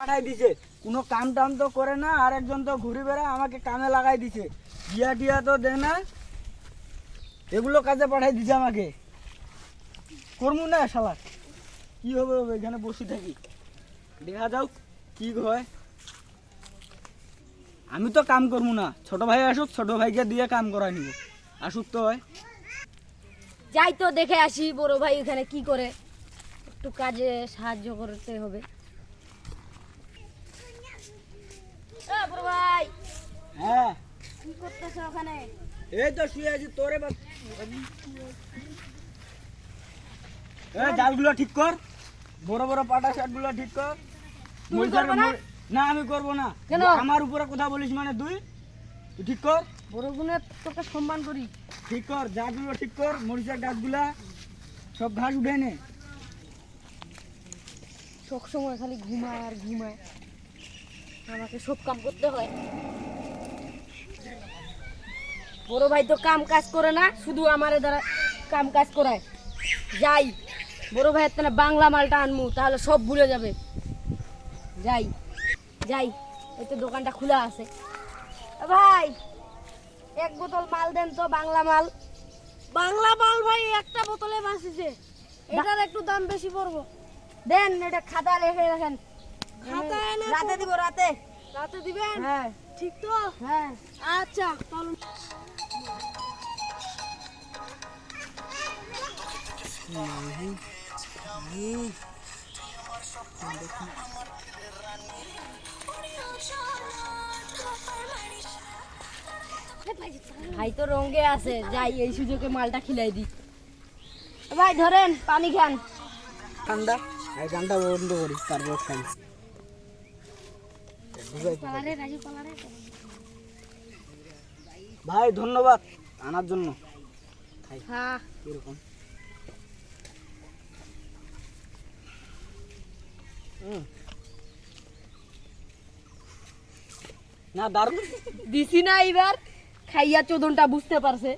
পাঠাই দিছে। কোনো কাম টাম তো করে না, আর একজন তো ঘুরে বেড়ায় আমাকে কামে লাগাই দিছে। বিয়া টিয়া তো দেয় না, এগুলো কাজে পাঠাই দিছে আমাকে। করব না শালা? কি হবে এখানে বসে থাকি। দেখা যাও কি হয়। আমি তো কাম করব না। ছোট ভাই আসুক, ছোট ভাইকে দিয়ে কাম করাই নিব। আসুক তো হয়। যাই তো দেখে আসি বড় ভাই এখানে কি করে। একটু কাজে সাহায্য করতে হবে এ, বড় ভাই হ্যাঁ কি করতেছে ওখানে। এই তো শুয়ে আছি তোরে জালগুলো ঠিক কর। বড় বড় পাটা শার্টগুলো ঠিক কর। না? আমি করব না। আমার উপরে কথা বলিস মানে তুই? তুই ঠিক কর। বড় তোকে সম্মান করি। ঠিক কর জাগুলো ঠিক কর মরিচার গাছগুলা সব ঘাস উঠে নে। সব সময় খালি ঘুমায় আর ঘুমায়। আমাকে সব কাম করতে হয়। বড় ভাই তো কাম কাজ করে না শুধু আমার দ্বারা কাম কাজ করায়। যাই বড় ভাইয়ের তাহলে বাংলা মালটা আনমু তাহলে সব ভুলে যাবে। যাই যাই এই তো দোকানটা খোলা আছে। ভাই এক বোতল মাল দেন তো বাংলা মাল। বাংলা মাল ভাই একটা বোতলে বাঁচিছে। এটার একটু দাম বেশি পড়ব। দেন এটা খাতা রেখে রাখেন। রাতে দিব রাতে। রাতে দিবেন? হ্যাঁ। ঠিক তো? হ্যাঁ। আচ্ছা ভাই তো রঙে আছে যাই এই সুযোগে মালটা খিলাই দি ভাই ধরেন পানি খান। ঠান্ডা? এই গানটা বন্ধ করি তারপর খাই। ভাই ধন্যবাদ আনার জন্য। হ্যাঁ। এরকম। না দারুণ। দিছি না এবার খাইয়া চোদনটা বুঝতে পারছে।